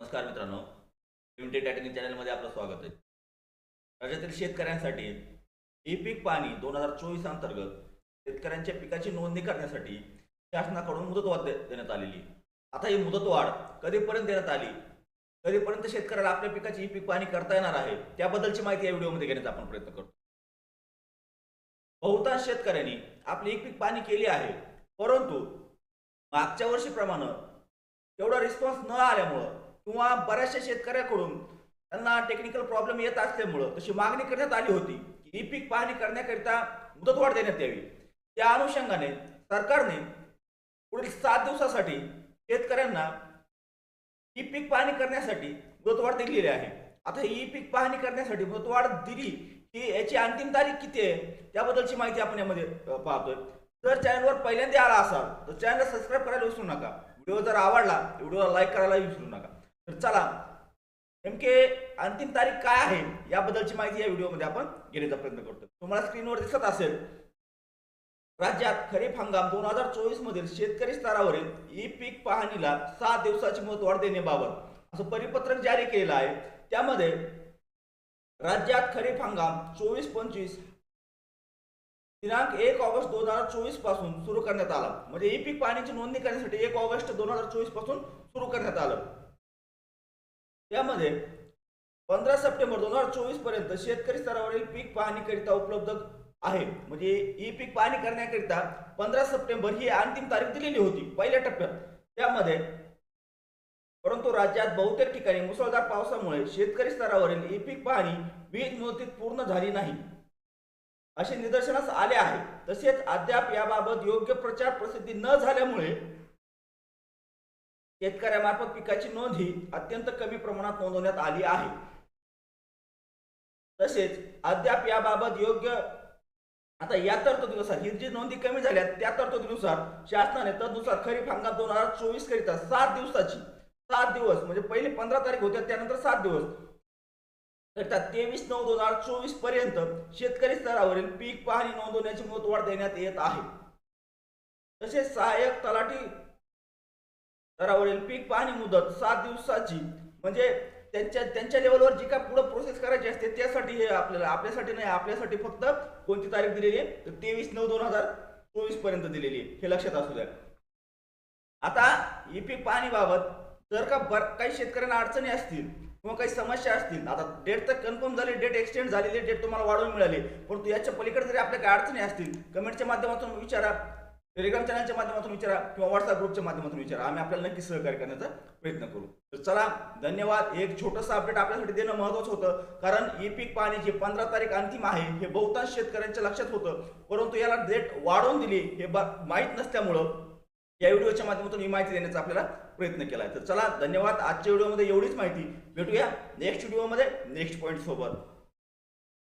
नमस्कार मित्रांनो. लिमिटेड टॅटनिंग चॅनलमध्ये आपलं स्वागत आहे. राज्यातील शेतकऱ्यांसाठी ई पीक पाणी दोन हजार चोवीस अंतर्गत शेतकऱ्यांच्या पिकाची नोंदणी करण्यासाठी शासनाकडून मुदतवाढ देण्यात आलेली आता ही मुदतवाढ कधीपर्यंत देण्यात आली? कधीपर्यंत शेतकऱ्याला आपल्या पिकाची ई पीक पाणी करता येणार आहे? त्याबद्दलची माहिती या व्हिडिओमध्ये घेण्याचा आपण प्रयत्न करतो. बहुतांश शेतकऱ्यांनी आपली ई पीक पाणी केली आहे. परंतु मागच्या वर्षीप्रमाणे तेवढा रिस्पॉन्स न आल्यामुळं किंवा बऱ्याचशा शेतकऱ्याकडून त्यांना टेक्निकल प्रॉब्लेम येत असल्यामुळं तशी मागणी करण्यात आली होती की ई पीक पाहणी करण्याकरिता मुदतवाढ देण्यात यावी. त्या अनुषंगाने सरकारने पुढील सात दिवसासाठी शेतकऱ्यांना ई पीक पाहणी करण्यासाठी मुदतवाढ दिलेली आहे. आता ही पीक पाहणी करण्यासाठी मुदतवाढ दिली की याची अंतिम तारीख किती आहे त्याबद्दलची माहिती आपण यामध्ये पाहतोय. जर चॅनलवर पहिल्यांदा आला असाल तर चॅनल सबस्क्राईब करायला विसरू नका. व्हिडिओ जर आवडला व्हिडिओला लाईक करायला विसरू नका. तर चला नेमके अंतिम तारीख काय आहे याबद्दलची माहिती या व्हिडिओमध्ये आपण घेण्याचा प्रयत्न करतो. तुम्हाला स्क्रीनवर दिसत असेल राज्यात खरीप हंगाम दोन हजार चोवीस मधील शेतकरी स्तरावरील ई पीक पाहणीला सात दिवसाची मुदतवाढ देण्याबाबत असं परिपत्रक जारी केलेलं आहे. त्यामध्ये राज्यात खरीप हंगाम चोवीस पंचवीस दिनांक एक ऑगस्ट दोन हजार चोवीसपासून सुरू करण्यात आला. म्हणजे ई पीक पाहण्याची नोंदणी करण्यासाठी एक ऑगस्ट दोन हजार चोवीसपासून सुरू करण्यात आलं. त्यामध्ये पंधरा सप्टेंबर दोन हजार चोवीसपर्यंत शेतकरी स्तरावरील पीक पाहणीकरिता उपलब्ध आहे. म्हणजे ई पीक पाहणी करण्याकरिता पंधरा सप्टेंबर ही अंतिम तारीख दिलेली होती पहिल्या टप्प्यात. त्यामध्ये परंतु राज्यात बहुतेक ठिकाणी मुसळधार पावसामुळे शेतकरी स्तरावरील ई पीक पाहणी वीज मुदतीत पूर्ण झाली नाही. असे निदर्शनास आले आहे. तसेच अद्याप याबाबत योग्य प्रचार प्रसिद्धी न झाल्यामुळे शेतकऱ्यामार्फत पिकाची नोंद ही अत्यंत कमी प्रमाणात नोंदवण्यात आली आहे. तसेच अद्याप याबाबत योग्य आता या तरतुदीनुसार ही जी नोंदी कमी झाल्या त्या तरतुदीनुसार शासनाने तदनुसार खरीप हंगाम दोन हजार चोवीस करिता सात दिवसाची सात दिवस म्हणजे पहिले पंधरा तारीख होत्या त्यानंतर सात दिवस करिता तेवीस नऊ दोन हजार चोवीसपर्यंत शेतकरी स्तरावरील पीक पाहणी नोंदवण्याची मुदतवाढ देण्यात येत आहे. तसेच सहाय्यक तलाठी स्तरावरील पीक पाहणी मुदत सात दिवसाची. म्हणजे त्यांच्या त्यांच्या लेवलवर जी काय पुढे प्रोसेस करायची असते त्यासाठी हे आपल्याला आपल्यासाठी नाही आपल्यासाठी फक्त कोणती तारीख दिलेली आहे? तर तेवीस नऊ दोन हजार चोवीसपर्यंत दिलेली आहे. हे लक्षात असू द्या. आता ई पीक पाहणीबाबत जर का बर काही शेतकऱ्यांना अडचणी असतील किंवा काही समस्या असतील आता डेट तर कन्फर्म झाली डेट एक्सटेंड झालेली डेट तुम्हाला वाढवून मिळाली परंतु याच्या पलीकडे जरी आपल्या काही अडचणी असतील कमेंटच्या माध्यमातून विचारा. टेलिग्राम चॅनलच्या माध्यमातून विचारा किंवा व्हॉट्सअप ग्रुपच्या माध्यमातून विचारा. आम्ही आपल्याला नक्की सहकार्य करण्याचा प्रयत्न करू. तर चला धन्यवाद. एक छोटंसं अपडेट आपल्यासाठी देणं महत्वाचं होतं. कारण ई पीक पाणी जे पंधरा तारीख अंतिम आहे हे बहुतांश शेतकऱ्यांच्या लक्षात होतं. परंतु याला डेट वाढवून दिली हे बा माहीत नसल्यामुळं या व्हिडिओच्या माध्यमातून ही माहिती देण्याचा आपल्याला प्रयत्न केला आहे तर चला धन्यवाद. आजच्या व्हिडिओमध्ये एवढीच माहिती. भेटूया नेक्स्ट व्हिडिओमध्ये नेक्स्ट पॉईंट सोबत.